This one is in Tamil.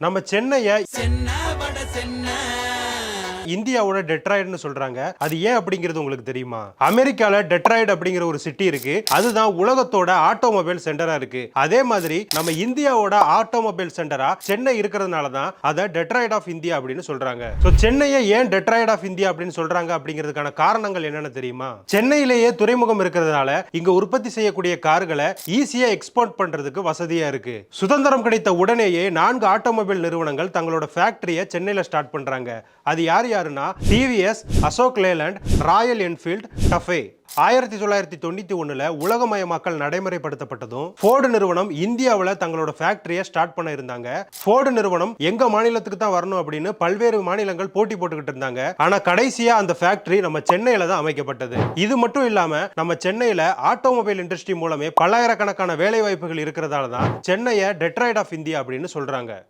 நம்ம சென்னையை இந்தியாவோட டெட்ராய்டுன்னு சொல்றாங்க. அது ஏன் அப்படிங்கிறது உங்களுக்கு தெரியுமா? அமெரிக்கால டெட்ராய்டு அப்படிங்கிற ஒரு சிட்டி இருக்கு. அதுதான் உலகத்தோட ஆட்டோமொபைல் சென்டரா இருக்கு. அதே மாதிரி நம்ம இந்தியாவோட ஆட்டோமொபைல் சென்டரா சென்னை இருக்கிறதுனால தான் அதை டெட்ராய்ட் ஆஃப் இந்தியா அப்படின்னு சொல்றாங்க. ஸோ சென்னையை ஏன் டெட்ராய்ட் ஆஃப் இந்தியா அப்படின்னு சொல்றாங்க அப்படிங்கிறதுக்கான காரணங்கள் என்னன்னு தெரியுமா? சென்னையிலேயே துறைமுகம் இருக்கிறதுனால இங்க உற்பத்தி செய்யக்கூடிய கார்களை ஈஸியா எக்ஸ்போர்ட் பண்றதுக்கு வசதியா இருக்கு. சுதந்திரம் கிடைத்த உடனேயே நான்கு ஆட்டோமொபைல் நிறுவனங்கள் தங்களோட ஃபேக்டரியை சென்னையில் ஸ்டார்ட் பண்றாங்க. அது யார்? யாருன்னா TVS Ashok Leyland Royal Enfield TAFE ஆயிரத்தி தொள்ளாயிரத்தி தொண்ணூத்தி ஒன்றில் உலகமயமாக்கல் நடைமுறைப்படுத்தப்பட்டதும் ஃபோர்டு நிறுவனம் இந்தியாவில் தங்களோட ஃபேக்டரியை ஸ்டார்ட் பண்ண இருந்தாங்க. ஃபோர்டு நிறுவனம் எங்க மாநிலத்துக்கு தான் வரணும் அப்படின்னு பல்வேறு மாநிலங்கள் போட்டி போட்டுக்கிட்டு இருந்தாங்க. ஆனால் கடைசியா அந்த ஃபேக்டரி நம்ம சென்னையில் தான் அமைக்கப்பட்டது. இது மட்டும் இல்லாமல் நம்ம சென்னையில் ஆட்டோமொபைல் இண்டஸ்ட்ரி மூலமே பல்லாயிரக்கணக்கான வேலை வாய்ப்புகள் இருக்கிறதால தான் சென்னையை டெட்ராய்ட் ஆஃப் இந்தியா அப்படின்னு சொல்கிறாங்க